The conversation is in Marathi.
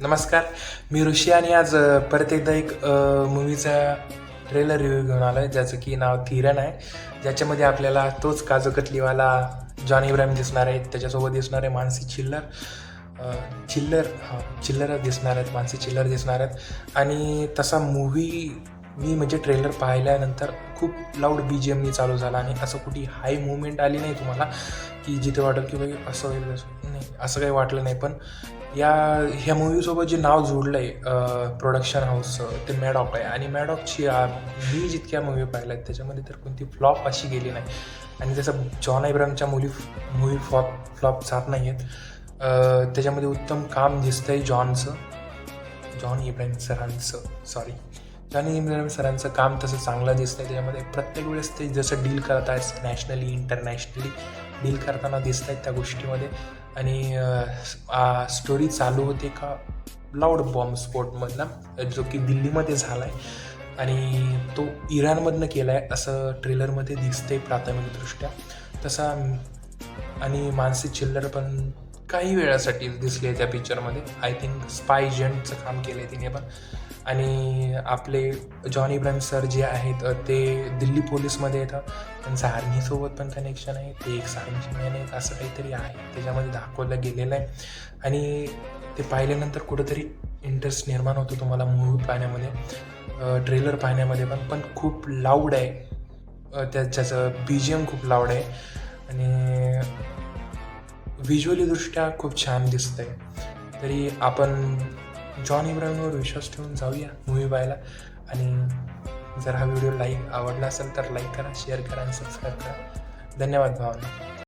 नमस्कार. मी ऋषी आणि आज परत एकदा एक मूवीचा ट्रेलर रिव्ह्यू घेऊन आलो आहे ज्याचं की नाव थिरन आहे. ज्याच्यामध्ये आपल्याला तोच काजूकतलीवाला जॉन इब्राहिम दिसणार आहे त्याच्यासोबत दिसणार आहे मानसी चिल्लर. चिल्लर हां चिल्लर दिसणार आहेत मानसी चिल्लर दिसणार आहेत. आणि तसा मूवी मी म्हणजे ट्रेलर पाहिल्यानंतर खूप लाऊड बी जी एमनी चालू झाला आणि असं कुठे हाय मुवमेंट आली नाही तुम्हाला की जिथे वाटेल की बाई असं होईल असं नाही असं काही वाटलं नाही पण या ह्या मूवीसोबत जे नाव जोडलं आहे प्रोडक्शन हाऊसचं ते मॅडॉक आहे. आणि मॅडॉकची मी जितक्या मूवी पाहिल्या आहेत त्याच्यामध्ये तर कोणती फ्लॉप अशी गेली नाही. आणि जसं जॉन आयब्रामच्या मुली मूवी फ्लॉप फ्लॉप जात नाही आहेत त्याच्यामध्ये उत्तम काम दिसतंय जॉनचं जॉन इब्राहिम सरांचं सॉरी आणि इब्राहिम सरांचं काम तसं चांगलं दिसतंय त्याच्यामध्ये प्रत्येक वेळेस ते जसं डील करत आहेत नॅशनली इंटरनॅशनली डील करताना दिसत आहेत त्या गोष्टीमध्ये. आणि स्टोरी चालू होते का? लाऊड बॉम्ब स्फोटमधला जो की दिल्लीमध्ये झाला आहे आणि तो इराणमधनं केला आहे असं ट्रेलरमध्ये दिसतंय प्राथमिकदृष्ट्या. तसा आणि मानसी चिल्लर पण काही वेळासाठी दिसली आहे त्या पिक्चरमध्ये आय थिंक स्पाय एजंटचं काम केलं आहे तिने पण. आणि आपले जॉन इब्राहिम सर जे आहेत ते दिल्ली पोलीसमध्ये येतात. त्यांचं आर्मीसोबत पण कनेक्शन आहे. ते एक सायन्स मॅन आहेत असं काहीतरी आहे. त्याच्यामध्ये दाखवलं गेलेलं आहे. आणि ते पाहिल्यानंतर कुठंतरी इंटरेस्ट निर्माण होतो तुम्हाला मूवी पाहण्यामध्ये. ट्रेलर पाहण्यामध्ये पण. पण खूप लाऊड आहे. त्याच्याचं बी जी एम खूप लाऊड आहे. आणि व्हिज्युअलीदृष्ट्या खूप छान दिसतंय. तरी आपण जॉन इब्राहिमवर विश्वास ठेवून जाऊया मूवी पाहायला. आणि जर हा व्हिडिओ लाईक आवडला असेल तर लाईक करा शेअर करा आणि सबस्क्राईब करा. धन्यवाद भावना.